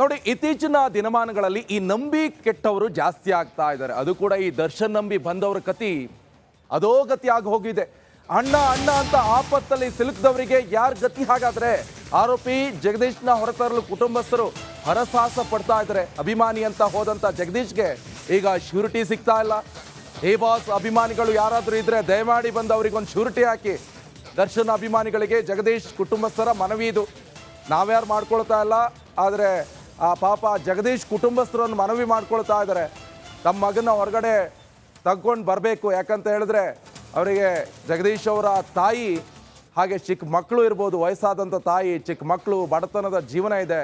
ನೋಡಿ, ಇತ್ತೀಚಿನ ದಿನಮಾನಗಳಲ್ಲಿ ಈ ನಂಬಿ ಕೆಟ್ಟವರು ಜಾಸ್ತಿ ಆಗ್ತಾ ಇದ್ದಾರೆ. ಅದು ಕೂಡ ಈ ದರ್ಶನ್ ನಂಬಿ ಬಂದವರ ಕತಿ. ಅಧೋಗತಿ ಆಗಿ ಹೋಗಿದೆ. ಅಣ್ಣ ಅಣ್ಣ ಅಂತ ಆಪತ್ತಲ್ಲಿ ಸಿಲುಕಿದವರಿಗೆ ಯಾರ ಗತಿ? ಹಾಗಾದ್ರೆ ಆರೋಪಿ ಜಗದೀಶ್ನ ಹೊರತರಲು ಕುಟುಂಬಸ್ಥರು ಹರಸಾಹಸ ಪಡ್ತಾ ಇದ್ದಾರೆ. ಅಭಿಮಾನಿ ಅಂತ ಹೋದಂತ ಜಗದೀಶ್ಗೆ ಈಗ ಶ್ಯೂರಿಟಿ ಸಿಗ್ತಾ ಇಲ್ಲ. ಏ ಬಾಸ್, ಅಭಿಮಾನಿಗಳು ಯಾರಾದರೂ ಇದ್ದರೆ ದಯಮಾಡಿ ಬಂದು ಅವ್ರಿಗೊಂದು ಶ್ಯೂರಿಟಿ ಹಾಕಿ. ದರ್ಶನ್ ಅಭಿಮಾನಿಗಳಿಗೆ ಜಗದೀಶ್ ಕುಟುಂಬಸ್ಥರ ಮನವಿ ಇದು. ನಾವ್ಯಾರು ಮಾಡ್ಕೊಳ್ತಾ ಇಲ್ಲ, ಆದರೆ ಆ ಪಾಪ ಜಗದೀಶ್ ಕುಟುಂಬಸ್ಥರನ್ನು ಮನವಿ ಮಾಡ್ಕೊಳ್ತಾ ಇದ್ದಾರೆ. ತಮ್ಮ ಮಗನ ಹೊರಗಡೆ ತಗೊಂಡು ಬರಬೇಕು. ಯಾಕಂತ ಹೇಳಿದ್ರೆ ಅವರಿಗೆ ಜಗದೀಶ್ ಅವರ ತಾಯಿ, ಹಾಗೆ ಚಿಕ್ಕ ಮಕ್ಕಳು ಇರ್ಬೋದು, ವಯಸ್ಸಾದಂಥ ತಾಯಿ ಚಿಕ್ಕ ಮಕ್ಕಳು ಬಡತನದ ಜೀವನ ಇದೆ.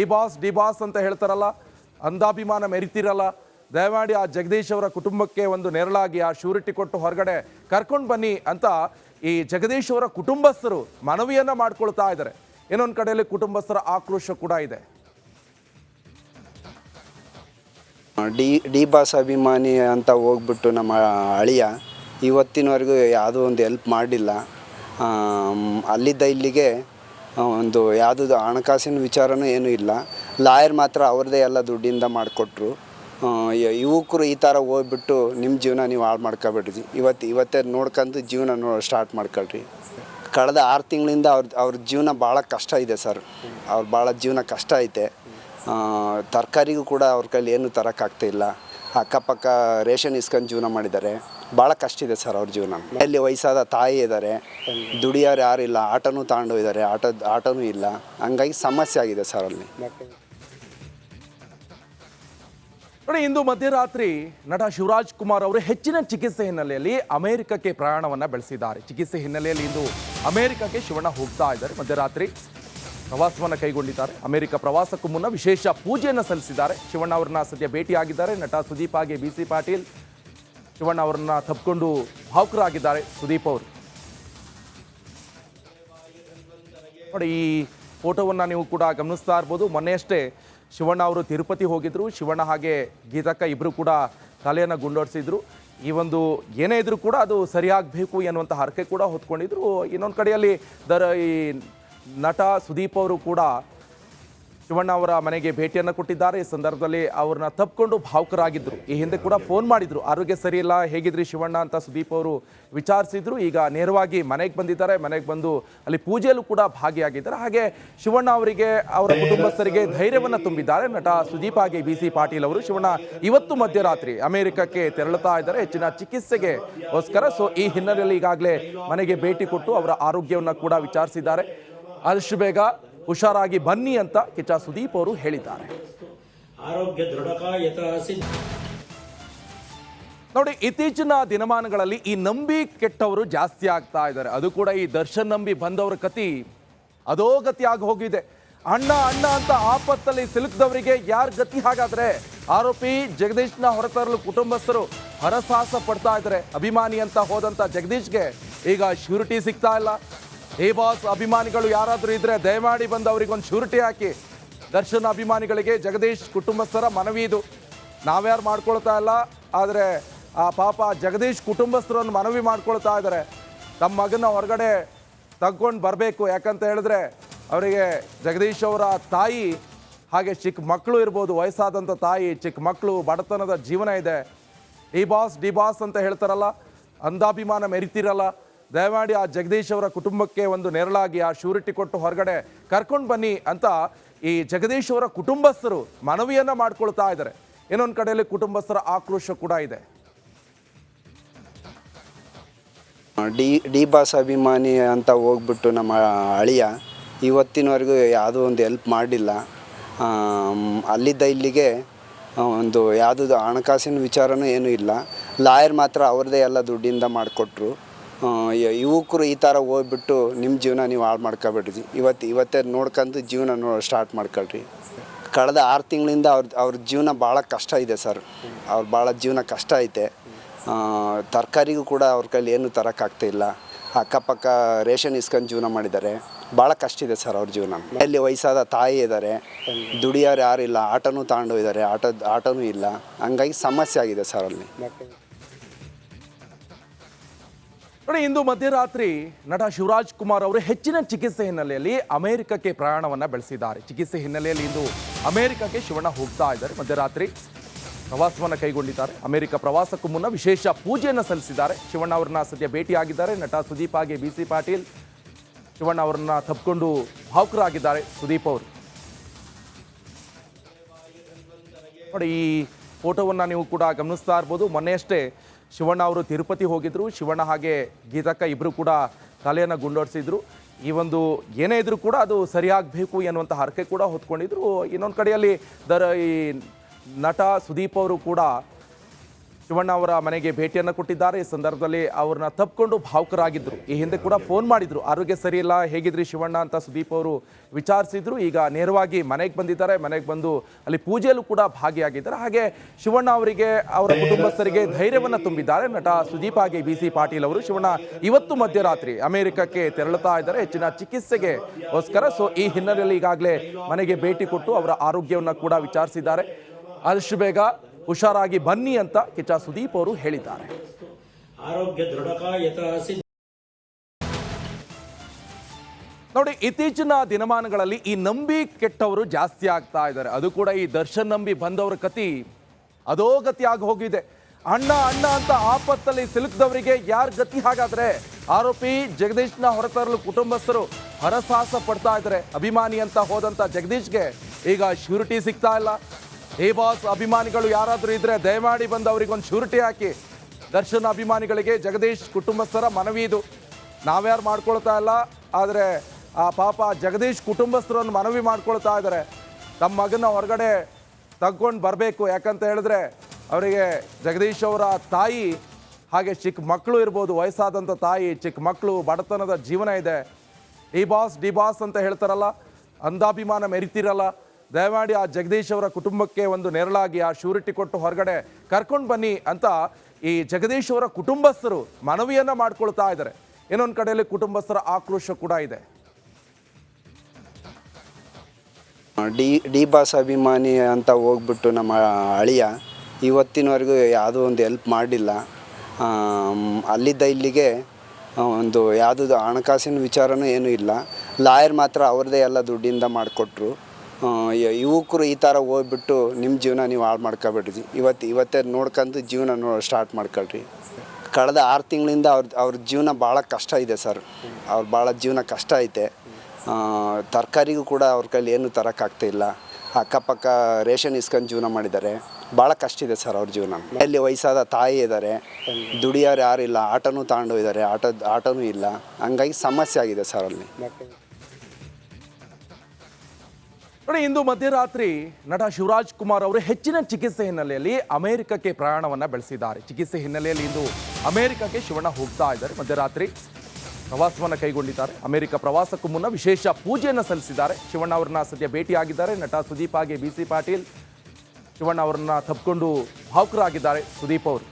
ಈ ಬಾಸ್, ಡಿ ಬಾಸ್ ಅಂತ ಹೇಳ್ತಾರಲ್ಲ, ಅಂಧಾಭಿಮಾನ ಮೆರಿತಿರಲ್ಲ. ದಯಮಾಡಿ ಆ ಜಗದೀಶ್ ಅವರ ಕುಟುಂಬಕ್ಕೆ ಒಂದು ನೆರಳಾಗಿ, ಆ ಶ್ಯೂರಿಟಿ ಕೊಟ್ಟು ಹೊರಗಡೆ ಕರ್ಕೊಂಡು ಬನ್ನಿ ಅಂತ ಈ ಜಗದೀಶ್ ಅವರ ಕುಟುಂಬಸ್ಥರು ಮನವಿಯನ್ನು ಮಾಡ್ಕೊಳ್ತಾ ಇದ್ದಾರೆ. ಇನ್ನೊಂದು ಕಡೆಯಲ್ಲಿ ಕುಟುಂಬಸ್ಥರ ಆಕ್ರೋಶ ಕೂಡ ಇದೆ. ಡಿ ಡಿ ಬಾಸ್ ಅಭಿಮಾನಿ ಅಂತ ಹೋಗ್ಬಿಟ್ಟು ನಮ್ಮ ಅಳಿಯ ಇವತ್ತಿನವರೆಗೂ ಯಾವುದೋ ಒಂದು ಹೆಲ್ಪ್ ಮಾಡಿಲ್ಲ. ಅಲ್ಲಿದ್ದ ಇಲ್ಲಿಗೆ ಒಂದು ಯಾವುದು ಹಣಕಾಸಿನ ವಿಚಾರನೂ ಏನೂ ಇಲ್ಲ. ಲಾಯರ್ ಮಾತ್ರ ಅವ್ರದ್ದೇ ಎಲ್ಲ ದುಡ್ಡಿಂದ ಮಾಡಿಕೊಟ್ರು. ಯುವಕರು ಈ ಥರ ಹೋಗ್ಬಿಟ್ಟು ನಿಮ್ಮ ಜೀವನ ನೀವು ಹಾಳು ಮಾಡ್ಕೊಬೇಡ್ರಿ. ಇವತ್ತು, ಇವತ್ತೇ ನೋಡ್ಕೊಂಡು ಜೀವನ ನೋ ಸ್ಟಾರ್ಟ್ ಮಾಡ್ಕೊಳ್ರಿ. ಕಳೆದ ಆರು ತಿಂಗಳಿಂದ ಅವ್ರ ಅವ್ರ ಜೀವನ ಭಾಳ ಕಷ್ಟ ಇದೆ ಸರ್. ಅವ್ರು ಭಾಳ ಜೀವನ ಕಷ್ಟ ಐತೆ. ತರಕಾರಿಗೂ ಕೂಡ ಅವ್ರ ಕೈಲಿ ಏನು ತರೋಕ್ಕಾಗ್ತಿಲ್ಲ ಅಕ್ಕಪಕ್ಕ ರೇಷನ್ ಇಸ್ಕೊಂಡು ಜೀವನ ಮಾಡಿದ್ದಾರೆ. ಭಾಳ ಕಷ್ಟ ಇದೆ ಸರ್ ಅವ್ರ ಜೀವನ. ಅಲ್ಲಿ ವಯಸ್ಸಾದ ತಾಯಿ ಇದ್ದಾರೆ. ದುಡಿಯೋರು ಯಾರಿಲ್ಲ ಆಟೋನೂ ತಗೊಂಡೋಗಿದ್ದಾರೆ ಆಟೋ, ಆಟೋನೂ ಇಲ್ಲ. ಹಂಗಾಗಿ ಸಮಸ್ಯೆ ಆಗಿದೆ ಸರ್ ಅಲ್ಲಿ. ನೋಡಿ, ಇಂದು ಮಧ್ಯರಾತ್ರಿ ನಟ ಶಿವರಾಜ್ ಕುಮಾರ್ ಅವರು ಹೆಚ್ಚಿನ ಚಿಕಿತ್ಸೆ ಹಿನ್ನೆಲೆಯಲ್ಲಿ ಅಮೆರಿಕಕ್ಕೆ ಪ್ರಯಾಣವನ್ನು ಬೆಳೆಸಿದ್ದಾರೆ. ಚಿಕಿತ್ಸೆ ಹಿನ್ನೆಲೆಯಲ್ಲಿ ಇಂದು ಅಮೆರಿಕಕ್ಕೆ ಶಿವಣ್ಣ ಹೋಗ್ತಾ ಇದ್ದಾರೆ. ಮಧ್ಯರಾತ್ರಿ ಪ್ರವಾಸವನ್ನ ಕೈಗೊಂಡಿದ್ದಾರೆ. ಅಮೆರಿಕ ಪ್ರವಾಸಕ್ಕೂ ಮುನ್ನ ವಿಶೇಷ ಪೂಜೆಯನ್ನು ಸಲ್ಲಿಸಿದ್ದಾರೆ. ಶಿವಣ್ಣ ಅವರನ್ನ ಸದ್ಯ ಭೇಟಿಯಾಗಿದ್ದಾರೆ. ನಟ ಸುದೀಪ್ ಹಾಗೆ ಬಿ ಸಿ ಪಾಟೀಲ್ ಶಿವಣ್ಣ ಅವರನ್ನ ತಪ್ಪಿಕೊಂಡು ಭಾವುಕರಾಗಿದ್ದಾರೆ ಸುದೀಪ್ ಅವರು. ನೋಡಿ, ಈ ಫೋಟೋವನ್ನು ನೀವು ಕೂಡ ಗಮನಿಸ್ತಾ ಇರ್ಬೋದು. ಮೊನ್ನೆಯಷ್ಟೇ ಶಿವಣ್ಣ ಅವರು ತಿರುಪತಿ ಹೋಗಿದ್ರು. ಶಿವಣ್ಣ ಹಾಗೆ ಗೀತಕ್ಕ ಇಬ್ಬರು ಕೂಡ ತಲೆಯನ್ನು ಗುಂಡೋಡಿಸಿದ್ರು. ಈ ಒಂದು ಏನೇ ಇದ್ರೂ ಕೂಡ ಅದು ಸರಿಯಾಗಬೇಕು ಎನ್ನುವಂಥ ಹರಕೆ ಕೂಡ ಹೊತ್ಕೊಂಡಿದ್ರು. ಇನ್ನೊಂದು ಕಡೆಯಲ್ಲಿ ದರ ಈ ನಟ ಸುದೀಪ್ ಅವರು ಕೂಡ ಶಿವಣ್ಣ ಅವರ ಮನೆಗೆ ಭೇಟಿಯನ್ನು ಕೊಟ್ಟಿದ್ದಾರೆ. ಈ ಸಂದರ್ಭದಲ್ಲಿ ಅವ್ರನ್ನ ತಪ್ಪಿಕೊಂಡು ಭಾವುಕರಾಗಿದ್ದರು ಈ ಹಿಂದೆ ಕೂಡ ಫೋನ್ ಮಾಡಿದರು. ಆರೋಗ್ಯ ಸರಿ ಇಲ್ಲ, ಹೇಗಿದ್ರಿ ಶಿವಣ್ಣ ಅಂತ ಸುದೀಪ್ ಅವರು ವಿಚಾರಿಸಿದ್ರು. ಈಗ ನೇರವಾಗಿ ಮನೆಗೆ ಬಂದಿದ್ದಾರೆ. ಮನೆಗೆ ಬಂದು ಅಲ್ಲಿ ಪೂಜೆಯಲ್ಲೂ ಕೂಡ ಭಾಗಿಯಾಗಿದ್ದಾರೆ. ಹಾಗೆ ಶಿವಣ್ಣ ಅವರಿಗೆ, ಅವರ ಕುಟುಂಬಸ್ಥರಿಗೆ ಧೈರ್ಯವನ್ನು ತುಂಬಿದ್ದಾರೆ. ನಟ ಸುದೀಪ್ ಹಾಗೆ ಬಿ ಸಿ ಪಾಟೀಲ್ ಅವರು. ಶಿವಣ್ಣ ಇವತ್ತು ಮಧ್ಯರಾತ್ರಿ ಅಮೆರಿಕಕ್ಕೆ ತೆರಳುತ್ತಾ ಇದ್ದಾರೆ. ಹೆಚ್ಚಿನ ಚಿಕಿತ್ಸೆಗೆ ಗೋಸ್ಕರ. ಸೊ ಈ ಹಿನ್ನೆಲೆಯಲ್ಲಿ ಈಗಾಗಲೇ ಮನೆಗೆ ಭೇಟಿ ಕೊಟ್ಟು ಅವರ ಆರೋಗ್ಯವನ್ನು ಕೂಡ ವಿಚಾರಿಸಿದ್ದಾರೆ. ಆದಷ್ಟು ಬೇಗ ಹುಷಾರಾಗಿ ಬನ್ನಿ ಅಂತ ಕಿಚ್ಚ ಸುದೀಪ್ ಅವರು ಹೇಳಿದ್ದಾರೆ. ಆರೋಗ್ಯ ನೋಡಿ ಇತ್ತೀಚಿನ ದಿನಮಾನಗಳಲ್ಲಿ ಈ ನಂಬಿ ಕೆಟ್ಟವರು ಜಾಸ್ತಿ ಆಗ್ತಾ ಇದ್ದಾರೆ. ಅದು ಕೂಡ ಈ ದರ್ಶನ್ ನಂಬಿ ಬಂದವರ ಕತಿ. ಅಧೋಗತಿ ಆಗಿ ಹೋಗಿದೆ. ಅಣ್ಣ ಅಣ್ಣ ಅಂತ ಆಪತ್ತಲ್ಲಿ ಸಿಲುಕಿದವರಿಗೆ ಯಾರ ಗತಿ? ಹಾಗಾದ್ರೆ ಆರೋಪಿ ಜಗದೀಶ್ನ ಹೊರತರಲು ಕುಟುಂಬಸ್ಥರು ಹರಸಾಹಸ ಪಡ್ತಾ ಇದ್ದಾರೆ. ಅಭಿಮಾನಿ ಅಂತ ಹೋದಂತ ಜಗದೀಶ್ಗೆ ಈಗ ಶ್ಯೂರಿಟಿ ಸಿಗ್ತಾ ಇಲ್ಲ. ಏ ಬಾಸ್ ಅಭಿಮಾನಿಗಳು ಯಾರಾದರೂ ಇದ್ರೆ ದಯಮಾಡಿ ಬಂದು ಅವ್ರಿಗೊಂದು ಶ್ಯೂರಿಟಿ ಹಾಕಿ. ದರ್ಶನ್ ಅಭಿಮಾನಿಗಳಿಗೆ ಜಗದೀಶ್ ಕುಟುಂಬಸ್ಥರ ಮನವಿ ಇದು. ನಾವ್ಯಾರು ಮಾಡ್ಕೊಳ್ತಾ ಇಲ್ಲ, ಆದರೆ ಆ ಪಾಪ ಜಗದೀಶ್ ಕುಟುಂಬಸ್ಥರನ್ನು ಮನವಿ ಮಾಡ್ಕೊಳ್ತಾ ಇದ್ದಾರೆ ತಮ್ಮ ಮಗನ ಹೊರಗಡೆ ತಗೊಂಡು ಬರಬೇಕು, ಯಾಕಂತ ಹೇಳಿದ್ರೆ ಅವರಿಗೆ ಜಗದೀಶ್ ಅವರ ತಾಯಿ, ಹಾಗೆ ಚಿಕ್ಕ ಮಕ್ಕಳು ಇರ್ಬೋದು ವಯಸ್ಸಾದಂಥ ತಾಯಿ ಚಿಕ್ಕ ಮಕ್ಕಳು ಬಡತನದ ಜೀವನ ಇದೆ. ಈ ಬಾಸ್, ಡಿ ಬಾಸ್ ಅಂತ ಹೇಳ್ತಾರಲ್ಲ, ಅಂಧಾಭಿಮಾನ ಮೆರಿತಿರಲ್ಲ. ದಯಮಾಡಿ ಆ ಜಗದೀಶ್ ಅವರ ಕುಟುಂಬಕ್ಕೆ ಒಂದು ನೆರಳಾಗಿ ಆ ಶ್ಯೂರಿಟಿ ಕೊಟ್ಟು ಹೊರಗಡೆ ಕರ್ಕೊಂಡು ಬನ್ನಿ ಅಂತ ಈ ಜಗದೀಶ್ ಅವರ ಕುಟುಂಬಸ್ಥರು ಮನವಿಯನ್ನು ಮಾಡ್ಕೊಳ್ತಾ ಇದ್ದಾರೆ. ಇನ್ನೊಂದು ಕಡೆಯಲ್ಲಿ ಕುಟುಂಬಸ್ಥರ ಆಕ್ರೋಶ ಕೂಡ ಇದೆ. ಡಿ ಡಿ ಬಾಸ್ ಅಭಿಮಾನಿ ಅಂತ ಹೋಗ್ಬಿಟ್ಟು ನಮ್ಮ ಅಳಿಯ ಇವತ್ತಿನವರೆಗೂ ಯಾವುದೋ ಒಂದು ಹೆಲ್ಪ್ ಮಾಡಿಲ್ಲ. ಅಲ್ಲಿದ್ದ ಇಲ್ಲಿಗೆ ಒಂದು ಯಾವುದೂ ಹಣಕಾಸಿನ ವಿಚಾರನೂ ಏನೂ ಇಲ್ಲ. ಲಾಯರ್ ಮಾತ್ರ ಅವ್ರದ್ದೇ ಎಲ್ಲ ದುಡ್ಡಿಂದ ಮಾಡಿಕೊಟ್ರು. ಯುವಕರು ಈ ಥರ ಹೋಗ್ಬಿಟ್ಟು ನಿಮ್ಮ ಜೀವನ ನೀವು ಹಾಳು ಮಾಡ್ಕೊಬೇಡ್ರಿ. ಇವತ್ತು ಇವತ್ತೇ ನೋಡ್ಕೊಂಡು ಜೀವನ ನೋ ಸ್ಟಾರ್ಟ್ ಮಾಡ್ಕೊಳ್ರಿ. ಕಳೆದ ಆರು ತಿಂಗಳಿಂದ ಅವ್ರ ಅವ್ರ ಜೀವನ ಭಾಳ ಕಷ್ಟ ಇದೆ ಸರ್. ಅವ್ರ ಭಾಳ ಜೀವನ ಕಷ್ಟ ಐತೆ. ತರಕಾರಿಗೂ ಕೂಡ ಅವ್ರ ಕೈಲಿ ಏನು ತರೋಕ್ಕಾಗ್ತಾಯಿಲ್ಲ ಅಕ್ಕಪಕ್ಕ ರೇಷನ್ ಇಸ್ಕೊಂಡು ಜೀವನ ಮಾಡಿದ್ದಾರೆ. ಭಾಳ ಕಷ್ಟ ಇದೆ ಸರ್ ಅವ್ರ ಜೀವನ. ಅಲ್ಲಿ ವಯಸ್ಸಾದ ತಾಯಿ ಇದ್ದಾರೆ ದುಡಿಯೋರು ಇಲ್ಲ, ಆಟೋನೂ ತಗೊಂಡು ಇದ್ದಾರೆ ಆಟೋ ಆಟೋನೂ ಇಲ್ಲ. ಹಂಗಾಗಿ ಸಮಸ್ಯೆ ಆಗಿದೆ ಸರ್ ಅಲ್ಲಿ. ನೋಡಿ, ಇಂದು ಮಧ್ಯರಾತ್ರಿ ನಟ ಶಿವರಾಜ್ ಕುಮಾರ್ ಅವರು ಹೆಚ್ಚಿನ ಚಿಕಿತ್ಸೆ ಹಿನ್ನೆಲೆಯಲ್ಲಿ ಅಮೆರಿಕಕ್ಕೆ ಪ್ರಯಾಣವನ್ನು ಬೆಳೆಸಿದ್ದಾರೆ. ಚಿಕಿತ್ಸೆ ಹಿನ್ನೆಲೆಯಲ್ಲಿ ಇಂದು ಅಮೆರಿಕಕ್ಕೆ ಶಿವಣ್ಣ ಹೋಗ್ತಾ ಇದ್ದಾರೆ. ಮಧ್ಯರಾತ್ರಿ ಪ್ರವಾಸವನ್ನು ಕೈಗೊಂಡಿದ್ದಾರೆ. ಅಮೆರಿಕ ಪ್ರವಾಸಕ್ಕೂ ಮುನ್ನ ವಿಶೇಷ ಪೂಜೆಯನ್ನು ಸಲ್ಲಿಸಿದ್ದಾರೆ. ಶಿವಣ್ಣ ಅವರನ್ನ ಸದ್ಯ ಭೇಟಿಯಾಗಿದ್ದಾರೆ. ನಟ ಸುದೀಪ್ ಹಾಗೆ ಬಿ ಸಿ ಪಾಟೀಲ್ ಶಿವಣ್ಣ ಅವರನ್ನ ತಪ್ಪಿಕೊಂಡು ಭಾವುಕರಾಗಿದ್ದಾರೆ ಸುದೀಪ್ ಅವರು. ನೋಡಿ, ಈ ಫೋಟೋವನ್ನು ನೀವು ಕೂಡ ಗಮನಿಸ್ತಾ ಇರ್ಬೋದು. ಮೊನ್ನೆಯಷ್ಟೇ ಶಿವಣ್ಣ ಅವರು ತಿರುಪತಿ ಹೋಗಿದ್ರು. ಶಿವಣ್ಣ ಹಾಗೆ ಗೀತಕ್ಕ ಇಬ್ಬರು ಕೂಡ ತಲೆಯನ್ನು ಗುಂಡೋಡಿಸಿದ್ರು. ಈ ಒಂದು ಏನೇ ಇದ್ರೂ ಕೂಡ ಅದು ಸರಿಯಾಗಬೇಕು ಎನ್ನುವಂಥ ಹರಕೆ ಕೂಡ ಹೊತ್ಕೊಂಡಿದ್ರು. ಇನ್ನೊಂದು ಕಡೆಯಲ್ಲಿ ದರ ಈ ನಟ ಸುದೀಪ್ ಅವರು ಕೂಡ ಶಿವಣ್ಣ ಅವರ ಮನೆಗೆ ಭೇಟಿಯನ್ನು ಕೊಟ್ಟಿದ್ದಾರೆ. ಈ ಸಂದರ್ಭದಲ್ಲಿ ಅವ್ರನ್ನ ತಪ್ಪಿಕೊಂಡು ಭಾವುಕರಾಗಿದ್ದರು ಈ ಹಿಂದೆ ಕೂಡ ಫೋನ್ ಮಾಡಿದ್ರು. ಆರೋಗ್ಯ ಸರಿ ಇಲ್ಲ. ಹೇಗಿದ್ರಿ ಶಿವಣ್ಣ ಅಂತ ಸುದೀಪ್ ಅವರು ವಿಚಾರಿಸಿದ್ರು. ಈಗ ನೇರವಾಗಿ ಮನೆಗೆ ಬಂದಿದ್ದಾರೆ. ಮನೆಗೆ ಬಂದು ಅಲ್ಲಿ ಪೂಜೆಯಲ್ಲೂ ಕೂಡ ಭಾಗಿಯಾಗಿದ್ದಾರೆ. ಹಾಗೆ ಶಿವಣ್ಣ ಅವರಿಗೆ, ಅವರ ಕುಟುಂಬಸ್ಥರಿಗೆ ಧೈರ್ಯವನ್ನು ತುಂಬಿದ್ದಾರೆ. ನಟ ಸುದೀಪ್ ಹಾಗೆ ಬಿ ಸಿ ಪಾಟೀಲ್ ಅವರು. ಶಿವಣ್ಣ ಇವತ್ತು ಮಧ್ಯರಾತ್ರಿ ಅಮೆರಿಕಕ್ಕೆ ತೆರಳುತ್ತಾ ಇದ್ದಾರೆ. ಹೆಚ್ಚಿನ ಚಿಕಿತ್ಸೆಗೆ ಗೋಸ್ಕರ. ಸೊ ಈ ಹಿನ್ನೆಲೆಯಲ್ಲಿ ಈಗಾಗಲೇ ಮನೆಗೆ ಭೇಟಿ ಕೊಟ್ಟು ಅವರ ಆರೋಗ್ಯವನ್ನು ಕೂಡ ವಿಚಾರಿಸಿದ್ದಾರೆ. ಆದಷ್ಟು ಬೇಗ ಹುಷಾರಾಗಿ ಬನ್ನಿ ಅಂತ ಕಿಚ್ಚ ಸುದೀಪ್ ಅವರು ಹೇಳಿದ್ದಾರೆ. ಆರೋಗ್ಯ ನೋಡಿ ಇತ್ತೀಚಿನ ದಿನಮಾನಗಳಲ್ಲಿ ಈ ನಂಬಿ ಕೆಟ್ಟವರು ಜಾಸ್ತಿ ಆಗ್ತಾ ಇದ್ದಾರೆ. ಅದು ಕೂಡ ಈ ದರ್ಶನ್ ನಂಬಿ ಬಂದವರ ಕತಿ. ಅಧೋಗತಿ ಆಗಿ ಹೋಗಿದೆ. ಅಣ್ಣ ಅಣ್ಣ ಅಂತ ಆಪತ್ತಲ್ಲಿ ಸಿಲುಕಿದವರಿಗೆ ಯಾರ ಗತಿ? ಹಾಗಾದ್ರೆ ಆರೋಪಿ ಜಗದೀಶ್ನ ಹೊರತರಲು ಕುಟುಂಬಸ್ಥರು ಹರಸಾಹಸ ಪಡ್ತಾ ಇದ್ದಾರೆ. ಅಭಿಮಾನಿ ಅಂತ ಹೋದಂತ ಜಗದೀಶ್ಗೆ ಈಗ ಶ್ಯೂರಿಟಿ ಸಿಗ್ತಾ ಇಲ್ಲ. ಏ ಬಾಸ್ ಅಭಿಮಾನಿಗಳು ಯಾರಾದರೂ ಇದ್ರೆ ದಯಮಾಡಿ ಬಂದು ಅವ್ರಿಗೊಂದು ಶ್ಯೂರಿಟಿ ಹಾಕಿ. ದರ್ಶನ್ ಅಭಿಮಾನಿಗಳಿಗೆ ಜಗದೀಶ್ ಕುಟುಂಬಸ್ಥರ ಮನವಿ ಇದು. ನಾವ್ಯಾರು ಮಾಡ್ಕೊಳ್ತಾ ಇಲ್ಲ, ಆದರೆ ಆ ಪಾಪ ಜಗದೀಶ್ ಕುಟುಂಬಸ್ಥರನ್ನು ಮನವಿ ಮಾಡ್ಕೊಳ್ತಾ ಇದ್ದಾರೆ ತಮ್ಮ ಮಗನ ಹೊರಗಡೆ ತಗೊಂಡು ಬರಬೇಕು, ಯಾಕಂತ ಹೇಳಿದ್ರೆ ಅವರಿಗೆ ಜಗದೀಶ್ ಅವರ ತಾಯಿ, ಹಾಗೆ ಚಿಕ್ಕ ಮಕ್ಕಳು ಇರ್ಬೋದು ವಯಸ್ಸಾದಂಥ ತಾಯಿ ಚಿಕ್ಕ ಮಕ್ಕಳು ಬಡತನದ ಜೀವನ ಇದೆ. ಈ ಬಾಸ್, ಡಿ ಬಾಸ್ ಅಂತ ಹೇಳ್ತಾರಲ್ಲ, ಅಂಧಾಭಿಮಾನ ಮೆರಿತಿರಲ್ಲ. ದಯಮಾಡಿ ಆ ಜಗದೀಶ್ ಅವರ ಕುಟುಂಬಕ್ಕೆ ಒಂದು ನೆರಳಾಗಿ ಆ ಶ್ಯೂರಿಟಿ ಕೊಟ್ಟು ಹೊರಗಡೆ ಕರ್ಕೊಂಡು ಬನ್ನಿ ಅಂತ ಈ ಜಗದೀಶ್ ಅವರ ಕುಟುಂಬಸ್ಥರು ಮನವಿಯನ್ನು ಮಾಡ್ಕೊಳ್ತಾ ಇದ್ದಾರೆ. ಇನ್ನೊಂದು ಕಡೆಯಲ್ಲಿ ಕುಟುಂಬಸ್ಥರ ಆಕ್ರೋಶ ಕೂಡ ಇದೆ. ಡಿ ಡಿ ಬಾಸ್ ಅಭಿಮಾನಿ ಅಂತ ಹೋಗ್ಬಿಟ್ಟು ನಮ್ಮ ಅಳಿಯ ಇವತ್ತಿನವರೆಗೂ ಯಾವುದೋ ಒಂದು ಎಲ್ಪ್ ಮಾಡಿಲ್ಲ. ಅಲ್ಲಿದ್ದ ಇಲ್ಲಿಗೆ ಒಂದು ಯಾವುದೂ ಹಣಕಾಸಿನ ವಿಚಾರನೂ ಏನೂ ಇಲ್ಲ. ಲಾಯರ್ ಮಾತ್ರ ಅವ್ರದ್ದೇ ಎಲ್ಲ ದುಡ್ಡಿಂದ ಮಾಡಿಕೊಟ್ರು. ಯುವಕರು ಈ ಥರ ಹೋಗ್ಬಿಟ್ಟು ನಿಮ್ಮ ಜೀವನ ನೀವು ಹಾಳು ಮಾಡ್ಕೊಬೇಡ್ರಿ. ಇವತ್ತು ಇವತ್ತೇ ನೋಡ್ಕೊಂಡು ಜೀವನ ನೋ ಸ್ಟಾರ್ಟ್ ಮಾಡ್ಕೊಳ್ರಿ. ಕಳೆದ ಆರು ತಿಂಗಳಿಂದ ಅವ್ರ ಅವ್ರ ಜೀವನ ಭಾಳ ಕಷ್ಟ ಇದೆ ಸರ್. ಅವ್ರ ಭಾಳ ಜೀವನ ಕಷ್ಟ ಐತೆ. ತರಕಾರಿಗೂ ಕೂಡ ಅವ್ರ ಕೈಲಿ ಏನು ತರೋಕ್ಕಾಗ್ತಿಲ್ಲ ಅಕ್ಕಪಕ್ಕ ರೇಷನ್ ಇಸ್ಕೊಂಡು ಜೀವನ ಮಾಡಿದ್ದಾರೆ. ಭಾಳ ಕಷ್ಟ ಇದೆ ಸರ್ ಅವ್ರ ಜೀವನ. ಅಲ್ಲಿ ವಯಸ್ಸಾದ ತಾಯಿ ಇದ್ದಾರೆ ದುಡಿಯೋರು ಯಾರಿಲ್ಲ ಆಟೋನೂ ತಗೊಂಡು ಇದ್ದಾರೆ ಆಟೋ ಆಟೋನೂ ಇಲ್ಲ. ಹಂಗಾಗಿ ಸಮಸ್ಯೆ ಆಗಿದೆ ಸರ್ ಅಲ್ಲಿ. ನೋಡಿ, ಇಂದು ಮಧ್ಯರಾತ್ರಿ ನಟ ಶಿವರಾಜ್ ಕುಮಾರ್ ಅವರು ಹೆಚ್ಚಿನ ಚಿಕಿತ್ಸೆ ಹಿನ್ನೆಲೆಯಲ್ಲಿ ಅಮೆರಿಕಕ್ಕೆ ಪ್ರಯಾಣವನ್ನು ಬೆಳೆಸಿದ್ದಾರೆ. ಚಿಕಿತ್ಸೆ ಹಿನ್ನೆಲೆಯಲ್ಲಿ ಇಂದು ಅಮೆರಿಕಕ್ಕೆ ಶಿವಣ್ಣ ಹೋಗ್ತಾ ಇದ್ದಾರೆ. ಮಧ್ಯರಾತ್ರಿ ಪ್ರವಾಸವನ್ನು ಕೈಗೊಂಡಿದ್ದಾರೆ. ಅಮೆರಿಕ ಪ್ರವಾಸಕ್ಕೂ ಮುನ್ನ ವಿಶೇಷ ಪೂಜೆಯನ್ನು ಸಲ್ಲಿಸಿದ್ದಾರೆ. ಶಿವಣ್ಣ ಅವರನ್ನ ಸದ್ಯ ಭೇಟಿಯಾಗಿದ್ದಾರೆ. ನಟ ಸುದೀಪ್ ಹಾಗೆ ಬಿ ಸಿ ಪಾಟೀಲ್ ಶಿವಣ್ಣ ಅವರನ್ನ ತಪ್ಪಿಕೊಂಡು ಭಾವುಕರಾಗಿದ್ದಾರೆ ಸುದೀಪ್ ಅವರು.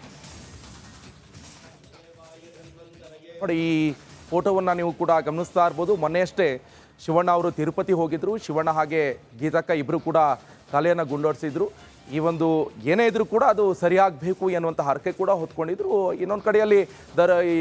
ನೋಡಿ, ಈ ಫೋಟೋವನ್ನು ನೀವು ಕೂಡ ಗಮನಿಸ್ತಾ ಇರ್ಬೋದು. ಮೊನ್ನೆಯಷ್ಟೇ ಶಿವಣ್ಣ ಅವರು ತಿರುಪತಿ ಹೋಗಿದ್ರು. ಶಿವಣ್ಣ ಹಾಗೆ ಗೀತಕ್ಕ ಇಬ್ಬರು ಕೂಡ ತಲೆಯನ್ನು ಗುಂಡೋಡಿಸಿದ್ರು. ಈ ಒಂದು ಏನೇ ಇದ್ರೂ ಕೂಡ ಅದು ಸರಿಯಾಗಬೇಕು ಎನ್ನುವಂಥ ಹರಕೆ ಕೂಡ ಹೊತ್ಕೊಂಡಿದ್ರು. ಇನ್ನೊಂದು ಕಡೆಯಲ್ಲಿ ದರ ಈ